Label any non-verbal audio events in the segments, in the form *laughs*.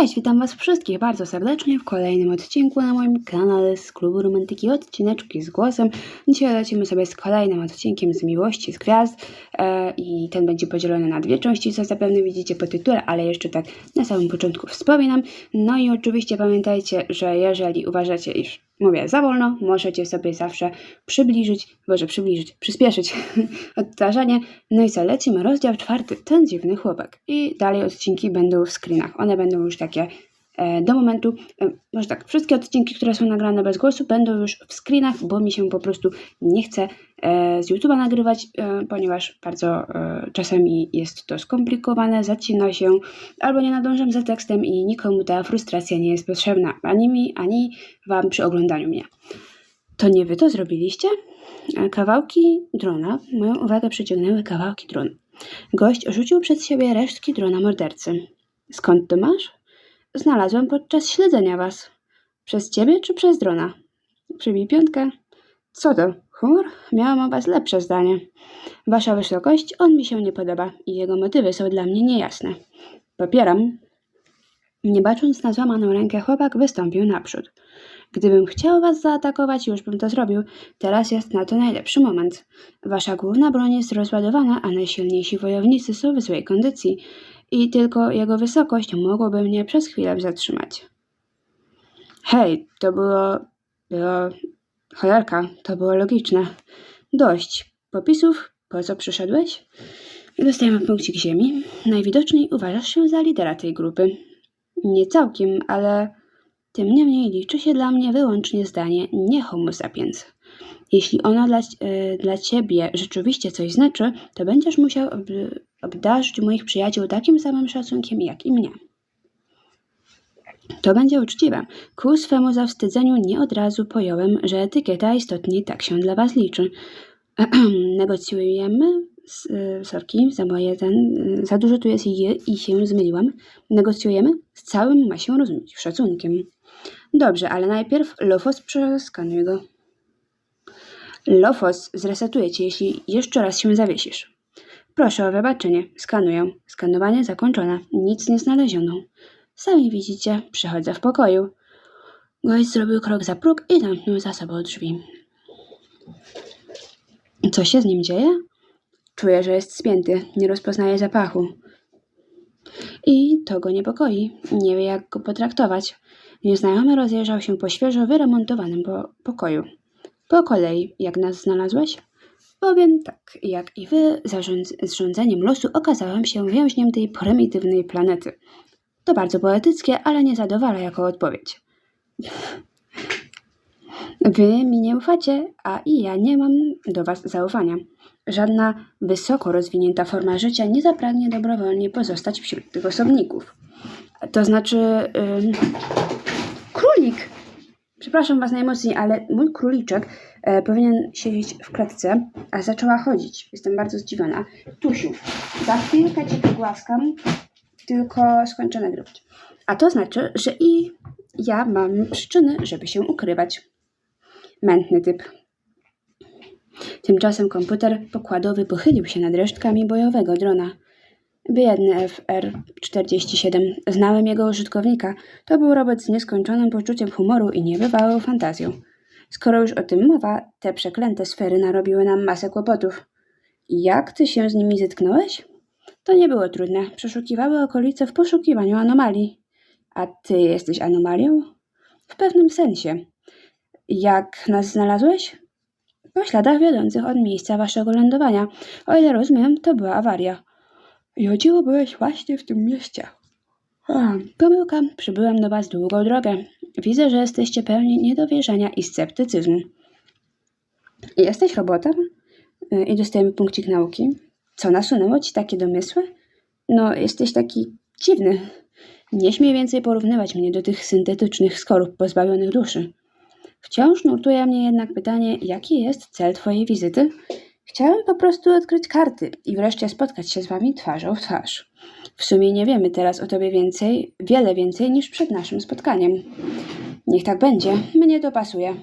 Cześć, witam Was wszystkich bardzo serdecznie w kolejnym odcinku na moim kanale z Klubu Romantyki Odcineczki z głosem. Dzisiaj lecimy sobie z kolejnym odcinkiem z Miłości z Gwiazd e, i ten będzie podzielony na dwie części, co zapewne widzicie po tytule, ale jeszcze tak na samym początku wspominam. No i oczywiście pamiętajcie, że jeżeli uważacie, iż mówię za wolno, możecie sobie zawsze przybliżyć, może przybliżyć, przyspieszyć *laughs* odtwarzanie. No i co, lecimy rozdział czwarty, ten dziwny chłopak. I dalej odcinki będą w screenach. One będą już takie do momentu, e, może tak, wszystkie odcinki, które są nagrane bez głosu będą już w screenach, bo mi się po prostu nie chce e, z YouTube'a nagrywać, e, ponieważ bardzo e, czasami jest to skomplikowane, zacina się, albo nie nadążam za tekstem i nikomu ta frustracja nie jest potrzebna, ani mi, ani Wam przy oglądaniu mnie. To nie Wy to zrobiliście? E, Kawałki drona, moją uwagę przyciągnęły kawałki drona. Gość rzucił przed siebie resztki drona mordercy. Skąd to masz? Znalazłem podczas śledzenia was. Przez ciebie czy przez drona? Przybij piątkę. Co to? Humor? Miałam o was lepsze zdanie. Wasza wysokość, on mi się nie podoba i jego motywy są dla mnie niejasne. Popieram. Nie bacząc na złamaną rękę, chłopak wystąpił naprzód. Gdybym chciał was zaatakować, już bym to zrobił. Teraz jest na to najlepszy moment. Wasza główna broń jest rozładowana, a najsilniejsi wojownicy są w złej kondycji i tylko jego wysokość mogłoby mnie przez chwilę zatrzymać. Hej, to było... było... cholerka, to było logiczne. Dość. Popisów? Po co przyszedłeś? Dostajemy punkcik ziemi. Najwidoczniej uważasz się za lidera tej grupy. Nie całkiem, ale tym niemniej liczy się dla mnie wyłącznie zdanie nie homo sapiens. Jeśli ono dla, e, dla ciebie rzeczywiście coś znaczy, to będziesz musiał obdarzyć moich przyjaciół takim samym szacunkiem jak i mnie. To będzie uczciwe. Ku swemu zawstydzeniu nie od razu pojąłem, że etykieta istotnie tak się dla was liczy. *clears throat* Negocjujemy y, sorki, za moje ten, za dużo tu jest i, i się zmyliłam. Negocjujemy? Z całym ma się rozumieć, szacunkiem. Dobrze, ale najpierw Lofos przeskanuj go. Lofos zresetuje cię, jeśli jeszcze raz się zawiesisz. Proszę o wybaczenie. Skanuję. Skanowanie zakończone. Nic nie znaleziono. Sami widzicie, przychodzę w pokoju. Gość zrobił krok za próg i zamknął za sobą drzwi. Co się z nim dzieje? Czuję, że jest spięty, nie rozpoznaje zapachu. I to go niepokoi. Nie wie, jak go potraktować. Nieznajomy rozejrzał się po świeżo wyremontowanym po pokoju. Po kolei, jak nas znalazłeś? Powiem tak, jak i wy, zarząd- zrządzeniem losu okazałem się więźniem tej prymitywnej planety. To bardzo poetyckie, ale nie zadowala jako odpowiedź. Wy mi nie ufacie, a i ja nie mam do was zaufania. Żadna wysoko rozwinięta forma życia nie zapragnie dobrowolnie pozostać wśród tych osobników. To znaczy... Ym, królik! Przepraszam was najmocniej, ale mój króliczek e, powinien siedzieć w klatce, a zaczęła chodzić. Jestem bardzo zdziwiona. Tusiu, za chwilkę cię pogłaskam, tylko skończę nagrywać. A to znaczy, że i ja mam przyczyny, żeby się ukrywać. Mętny typ. Tymczasem komputer pokładowy pochylił się nad resztkami bojowego drona. Biedny FR-47. Znałem jego użytkownika. To był robot z nieskończonym poczuciem humoru i niebywałą fantazją. Skoro już o tym mowa, te przeklęte sfery narobiły nam masę kłopotów. Jak ty się z nimi zetknąłeś? To nie było trudne. Przeszukiwały okolice w poszukiwaniu anomalii. A ty jesteś anomalią? W pewnym sensie. Jak nas znalazłeś? Po śladach wiodących od miejsca waszego lądowania. O ile rozumiem, to była awaria. I o dziwo byłeś właśnie w tym mieście. A, pomyłka, przybyłem do was długą drogę. Widzę, że jesteście pełni niedowierzania i sceptycyzmu. Jesteś robotem? Y, I dostajemy punkcik nauki. Co nasunęło ci takie domysły? No, jesteś taki dziwny. Nie śmiej więcej porównywać mnie do tych syntetycznych skorup pozbawionych duszy. Wciąż nurtuje mnie jednak pytanie, jaki jest cel twojej wizyty? Chciałem po prostu odkryć karty i wreszcie spotkać się z wami twarzą w twarz. W sumie nie wiemy teraz o tobie więcej, wiele więcej niż przed naszym spotkaniem. Niech tak będzie, mnie to pasuje.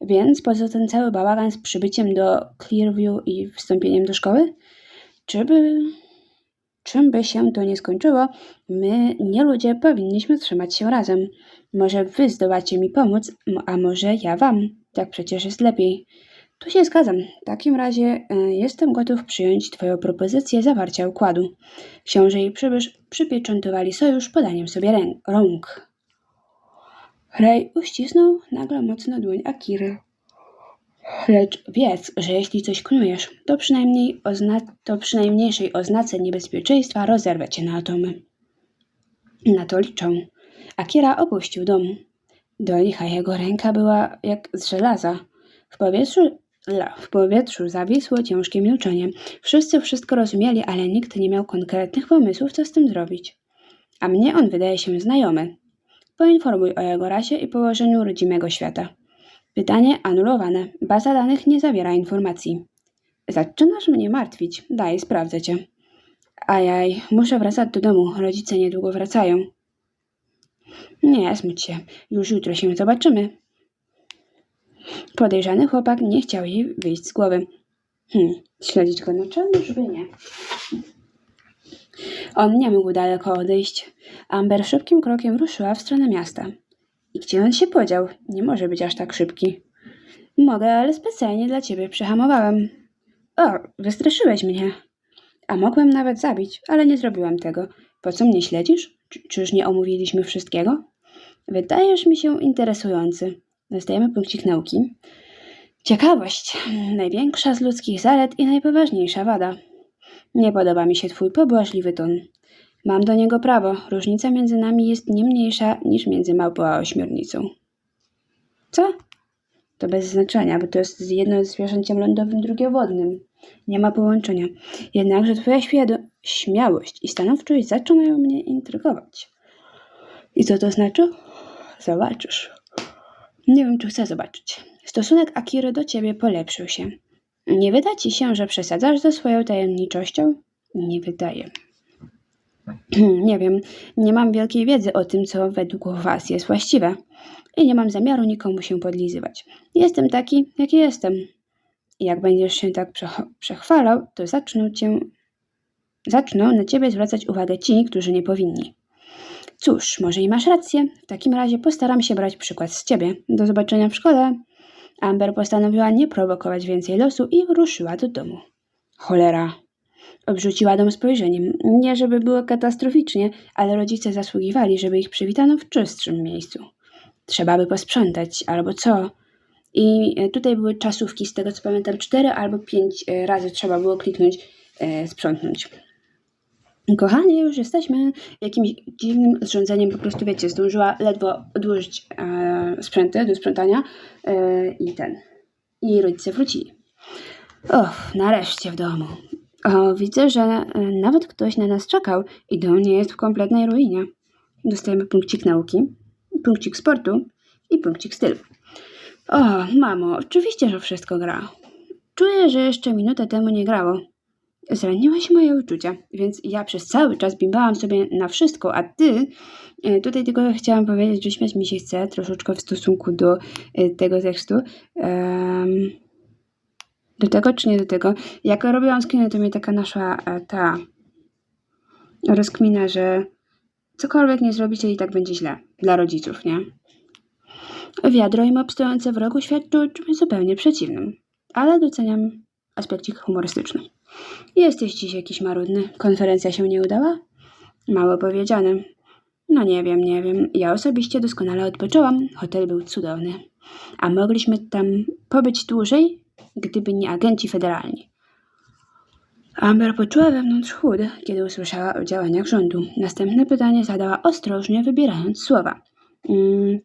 Więc poza ten cały bałagan z przybyciem do Clearview i wstąpieniem do szkoły, czy by... czym by się to nie skończyło, my, nie ludzie, powinniśmy trzymać się razem. Może wy zdołacie mi pomóc, a może ja wam. Tak przecież jest lepiej. Tu się zgadzam. W takim razie e, jestem gotów przyjąć Twoją propozycję zawarcia układu. Książę i przybysz przypieczętowali sojusz podaniem sobie rąk. Rej uścisnął nagle mocno dłoń Akiry. Lecz wiedz, że jeśli coś knujesz, to przynajmniej ozna- to przy najmniejszej oznace niebezpieczeństwa rozerwę cię na atomy. Na to liczę. Akira opuścił dom. Do licha jego ręka była jak z żelaza. W powietrzu, la, w powietrzu zawisło ciężkie milczenie. Wszyscy wszystko rozumieli, ale nikt nie miał konkretnych pomysłów, co z tym zrobić. A mnie on wydaje się znajomy. Poinformuj o jego rasie i położeniu rodzimego świata. Pytanie anulowane. Baza danych nie zawiera informacji. Zaczynasz mnie martwić. Daj, sprawdzę cię. Ajaj, muszę wracać do domu. Rodzice niedługo wracają. Nie, smuć się. Już jutro się zobaczymy. Podejrzany chłopak nie chciał jej wyjść z głowy. Hmm, śledzić go nocami, żeby nie. On nie mógł daleko odejść. Amber szybkim krokiem ruszyła w stronę miasta. I gdzie on się podział? Nie może być aż tak szybki. Mogę, ale specjalnie dla ciebie przyhamowałem. O, wystraszyłeś mnie. A mogłem nawet zabić, ale nie zrobiłem tego. Po co mnie śledzisz? Czy, czyż nie omówiliśmy wszystkiego? Wydajesz mi się interesujący. Dostajemy punkcik nauki. Ciekawość. Największa z ludzkich zalet i najpoważniejsza wada. Nie podoba mi się twój pobłażliwy ton. Mam do niego prawo. Różnica między nami jest nie mniejsza niż między małpą a ośmiornicą. Co? To bez znaczenia, bo to jest jedno zwierzęciem lądowym, drugie wodnym. Nie ma połączenia. Jednakże twoja śmiałość i stanowczość zaczynają mnie intrygować. I co to znaczy? Zobaczysz. Nie wiem, czy chcę zobaczyć. Stosunek Akiry do ciebie polepszył się. Nie wyda ci się, że przesadzasz ze swoją tajemniczością? Nie wydaje. *clears throat* nie wiem, nie mam wielkiej wiedzy o tym, co według was jest właściwe. I nie mam zamiaru nikomu się podlizywać. Jestem taki, jaki jestem. Jak będziesz się tak przech- przechwalał, to zaczną cię. Zaczną na ciebie zwracać uwagę ci, którzy nie powinni. Cóż, może i masz rację. W takim razie postaram się brać przykład z ciebie. Do zobaczenia w szkole. Amber postanowiła nie prowokować więcej losu i ruszyła do domu. Cholera. Obrzuciła dom spojrzeniem. Nie, żeby było katastroficznie, ale rodzice zasługiwali, żeby ich przywitano w czystszym miejscu. Trzeba by posprzątać, albo co? I e, tutaj były czasówki, z tego co pamiętam, cztery albo pięć e, razy trzeba było kliknąć e, sprzątnąć. Kochanie, już jesteśmy. Jakimś dziwnym zrządzeniem po prostu, wiecie, zdążyła ledwo odłożyć e, sprzęty do sprzątania e, i ten. I rodzice wrócili. Och, nareszcie w domu. O, widzę, że e, nawet ktoś na nas czekał i dom nie jest w kompletnej ruinie. Dostajemy punkcik nauki, punkcik sportu i punkcik stylu. O, mamo, oczywiście, że wszystko gra. Czuję, że jeszcze minutę temu nie grało. Zraniłaś moje uczucia, więc ja przez cały czas bimbałam sobie na wszystko, a ty, e, tutaj tylko chciałam powiedzieć, że śmiać mi się chce troszeczkę w stosunku do e, tego tekstu. Em, do tego czy nie do tego? Jak robiłam screeny, to mnie taka nasza e, ta rozkmina, że cokolwiek nie zrobicie i tak będzie źle dla rodziców, nie? Wiadro i mop stojące w rogu świadczy o czymś zupełnie przeciwnym, ale doceniam aspekcik humorystyczny. Jesteś dziś jakiś marudny. Konferencja się nie udała? Mało powiedziane. No nie wiem, nie wiem. Ja osobiście doskonale odpoczęłam. Hotel był cudowny. A mogliśmy tam pobyć dłużej, gdyby nie agenci federalni. Amber poczuła wewnątrz chłód, kiedy usłyszała o działaniach rządu. Następne pytanie zadała ostrożnie, wybierając słowa. Mm,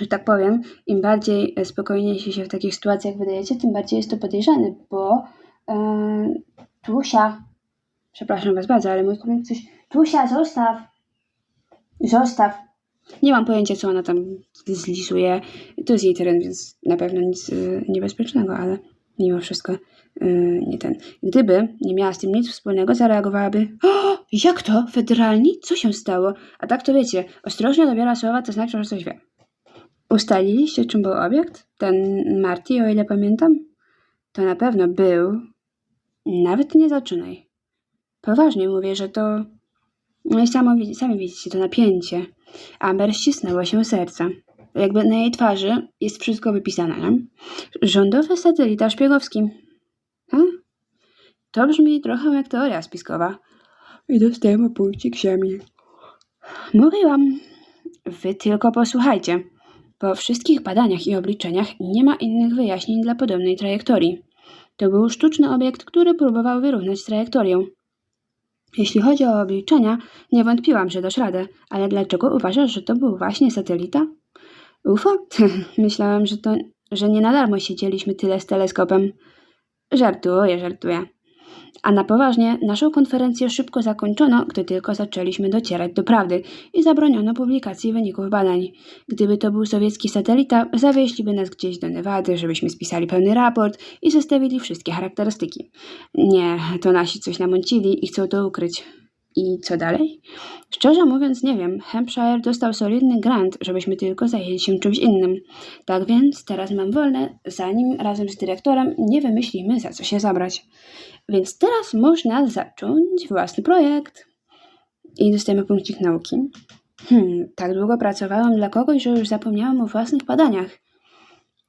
że tak powiem, im bardziej e, spokojnie się, w takich sytuacjach wydajecie, tym bardziej jest to podejrzane, bo e, Tusia, przepraszam was bardzo, ale mój kolega coś, Tusia, zostaw, zostaw. Nie mam pojęcia, co ona tam zlisuje. To jest jej teren, więc na pewno nic y, niebezpiecznego, ale mimo wszystko y, nie ten. Gdyby nie miała z tym nic wspólnego, zareagowałaby o, *gasps* jak to? Federalni? Co się stało? A tak to wiecie, ostrożnie dobiera słowa, to znaczy, że coś wie. Ustaliliście, czym był obiekt? Ten Marty, o ile pamiętam? To na pewno był. Nawet nie zaczynaj. Poważnie mówię, że to... No i sami widzicie to napięcie. Amber ścisnęło się serce. Jakby na jej twarzy jest wszystko wypisane, nie? Rządowy satelita szpiegowski. Hm? To brzmi trochę jak teoria spiskowa. I dostajemy punkcik ziemi. Mówiłam. Wy tylko posłuchajcie. Po wszystkich badaniach i obliczeniach nie ma innych wyjaśnień dla podobnej trajektorii. To był sztuczny obiekt, który próbował wyrównać trajektorię. Jeśli chodzi o obliczenia, nie wątpiłam, że dasz radę, ale dlaczego uważasz, że to był właśnie satelita? UFO? *laughs* Myślałam, że to, że nie na darmo siedzieliśmy tyle z teleskopem. Żartuję, żartuję. A na poważnie, naszą konferencję szybko zakończono, gdy tylko zaczęliśmy docierać do prawdy i zabroniono publikacji wyników badań. Gdyby to był sowiecki satelita, zawieźliby nas gdzieś do Nevady, żebyśmy spisali pełny raport i zestawili wszystkie charakterystyki. Nie, to nasi coś namącili i chcą to ukryć. I co dalej? Szczerze mówiąc, nie wiem. Hampshire dostał solidny grant, żebyśmy tylko zajęli się czymś innym. Tak więc teraz mam wolne, zanim razem z dyrektorem nie wymyślimy, za co się zabrać. Więc teraz można zacząć własny projekt. I dostajemy punkcik nauki. Hmm, tak długo pracowałam dla kogoś, że już zapomniałam o własnych badaniach.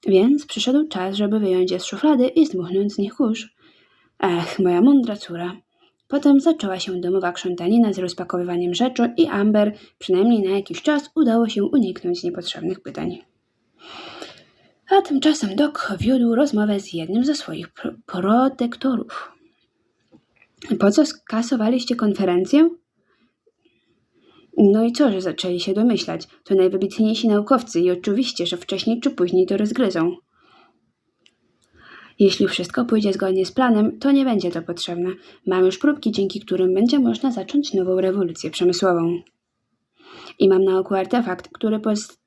Więc przyszedł czas, żeby wyjąć je z szuflady i zdmuchnąć z nich kurz. Ech, moja mądra córa. Potem zaczęła się domowa krzątanina z rozpakowywaniem rzeczy i Amber, przynajmniej na jakiś czas, udało się uniknąć niepotrzebnych pytań. A tymczasem Doc wiódł rozmowę z jednym ze swoich pro- protektorów. Po co skasowaliście konferencję? No i co, że zaczęli się domyślać? To najwybitniejsi naukowcy i oczywiście, że wcześniej czy później to rozgryzą. Jeśli wszystko pójdzie zgodnie z planem, to nie będzie to potrzebne. Mam już próbki, dzięki którym będzie można zacząć nową rewolucję przemysłową. I mam na oku artefakt, który pos-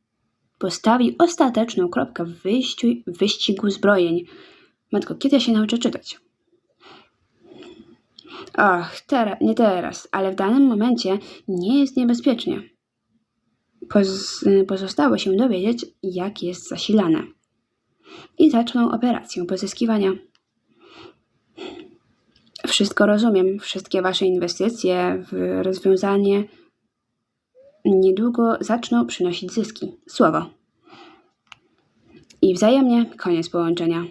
postawi ostateczną kropkę w wyjściu, wyścigu zbrojeń. Matko, kiedy ja się nauczę czytać? Och, teraz, nie teraz, ale w danym momencie nie jest niebezpiecznie. Poz, pozostało się dowiedzieć, jak jest zasilane. I zaczną operację pozyskiwania. Wszystko rozumiem, wszystkie Wasze inwestycje w rozwiązanie niedługo zaczną przynosić zyski. Słowo. I wzajemnie koniec połączenia.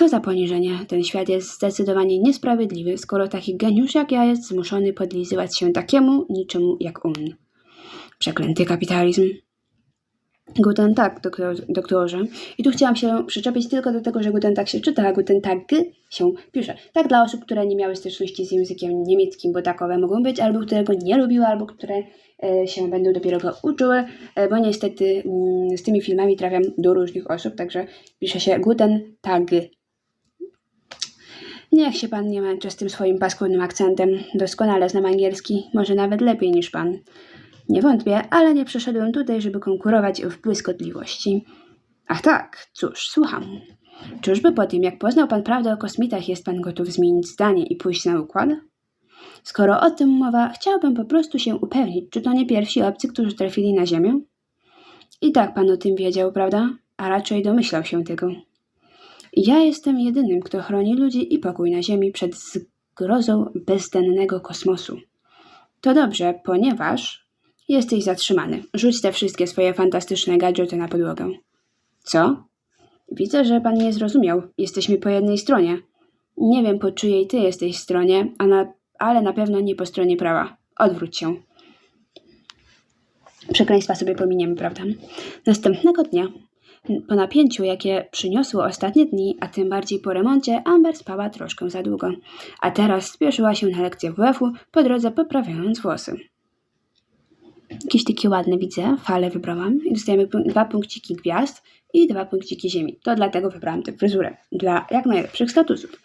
Co za poniżenie. Ten świat jest zdecydowanie niesprawiedliwy, skoro taki geniusz jak ja jest zmuszony podlizywać się takiemu niczemu jak on. Przeklęty kapitalizm. Guten Tag, doktor, doktorze. I tu chciałam się przyczepić tylko do tego, że Guten Tag się czyta, a Guten Tag się pisze. Tak dla osób, które nie miały styczności z językiem niemieckim, bo takowe mogą być, albo które go nie lubiły, albo które e, się będą dopiero go uczyły, e, bo niestety mm, z tymi filmami trafiam do różnych osób, także pisze się Guten Tag. Niech się pan nie męczy z tym swoim paskudnym akcentem. Doskonale znam angielski, może nawet lepiej niż pan. Nie wątpię, ale nie przyszedłem tutaj, żeby konkurować w błyskotliwości. Ach tak, cóż, słucham. Czyżby po tym, jak poznał pan prawdę o kosmitach, jest pan gotów zmienić zdanie i pójść na układ? Skoro o tym mowa, chciałbym po prostu się upewnić, czy to nie pierwsi obcy, którzy trafili na Ziemię? I tak pan o tym wiedział, prawda? A raczej domyślał się tego. Ja jestem jedynym, kto chroni ludzi i pokój na Ziemi przed zgrozą bezdennego kosmosu. To dobrze, ponieważ jesteś zatrzymany. Rzuć te wszystkie swoje fantastyczne gadżety na podłogę. Co? Widzę, że pan nie zrozumiał. Jesteśmy po jednej stronie. Nie wiem, po czyjej ty jesteś stronie, na, ale na pewno nie po stronie prawa. Odwróć się. Przekleństwa sobie pominiemy, prawda? Następnego dnia, po napięciu, jakie przyniosło ostatnie dni, a tym bardziej po remoncie, Amber spała troszkę za długo. A teraz spieszyła się na lekcję WF-u, po drodze poprawiając włosy. Jakieś takie ładne widzę, fale wybrałam i dostajemy dwa punkciki gwiazd i dwa punkciki ziemi. To dlatego wybrałam tę fryzurę, dla jak najlepszych statusów.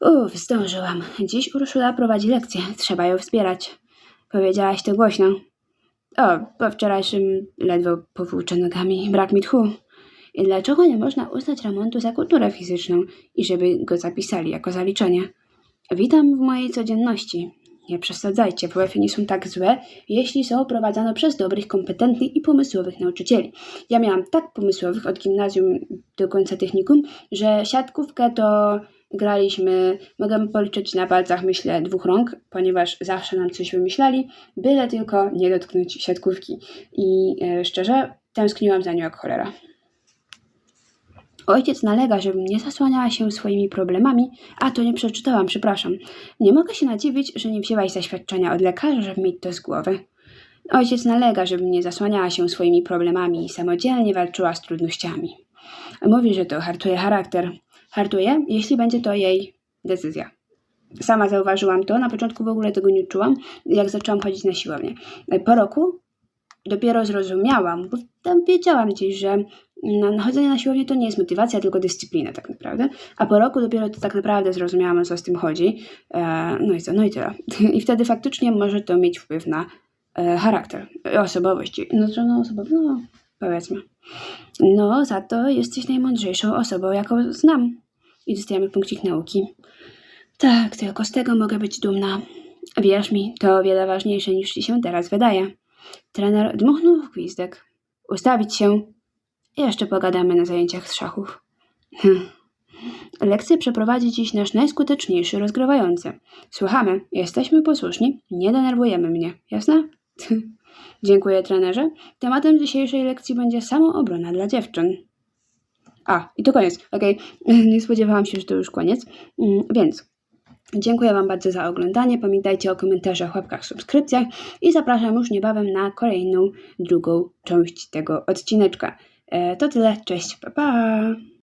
Uff, zdążyłam. Dziś Urszula prowadzi lekcję, trzeba ją wspierać. Powiedziałaś to głośno. O, po wczorajszym ledwo powłóczę nogami, brak mi tchu. I dlaczego nie można uznać remontu za kulturę fizyczną i żeby go zapisali jako zaliczenie? Witam w mojej codzienności. Nie przesadzajcie, WF nie są tak złe, jeśli są prowadzone przez dobrych, kompetentnych i pomysłowych nauczycieli. Ja miałam tak pomysłowych od gimnazjum do końca technikum, że siatkówkę to graliśmy, mogę policzyć na palcach, myślę, dwóch rąk, ponieważ zawsze nam coś wymyślali, byle tylko nie dotknąć siatkówki. I e, szczerze, tęskniłam za nią jak cholera. Ojciec nalega, żebym nie zasłaniała się swoimi problemami, a to nie przeczytałam, przepraszam. Nie mogę się nadziwić, że nie wzięłaś zaświadczenia od lekarza, żeby mieć to z głowy. Ojciec nalega, żebym nie zasłaniała się swoimi problemami i samodzielnie walczyła z trudnościami. Mówi, że to hartuje charakter. Hartuje, jeśli będzie to jej decyzja. Sama zauważyłam to, na początku w ogóle tego nie czułam, jak zaczęłam chodzić na siłownię. Po roku dopiero zrozumiałam, bo tam wiedziałam gdzieś, że na chodzenie na siłownię to nie jest motywacja, tylko dyscyplina tak naprawdę. A po roku dopiero to tak naprawdę zrozumiałam, o co z tym chodzi. E, no i co, no i tyle. *laughs* I wtedy faktycznie może to mieć wpływ na e, charakter, osobowość. No no osobowość, no powiedzmy. No, za to jesteś najmądrzejszą osobą, jaką znam. I dostajemy punkcik nauki. Tak, tylko z tego mogę być dumna. Wierz mi, to o wiele ważniejsze niż ci się teraz wydaje. Trener dmuchnął w gwizdek. Ustawić się. Jeszcze pogadamy na zajęciach z szachów. Hm. Lekcję przeprowadzi dziś nasz najskuteczniejszy rozgrywający. Słuchamy, jesteśmy posłuszni, nie denerwujemy mnie, jasne? *laughs* Dziękuję trenerze. Tematem dzisiejszej lekcji będzie samoobrona dla dziewczyn. A, i to koniec. Okej, *laughs* nie spodziewałam się, że to już koniec. Mm, Więc dziękuję Wam bardzo za oglądanie. Pamiętajcie o komentarzach, łapkach, subskrypcjach i zapraszam już niebawem na kolejną, drugą część tego odcineczka. E, To tyle. Cześć, pa pa!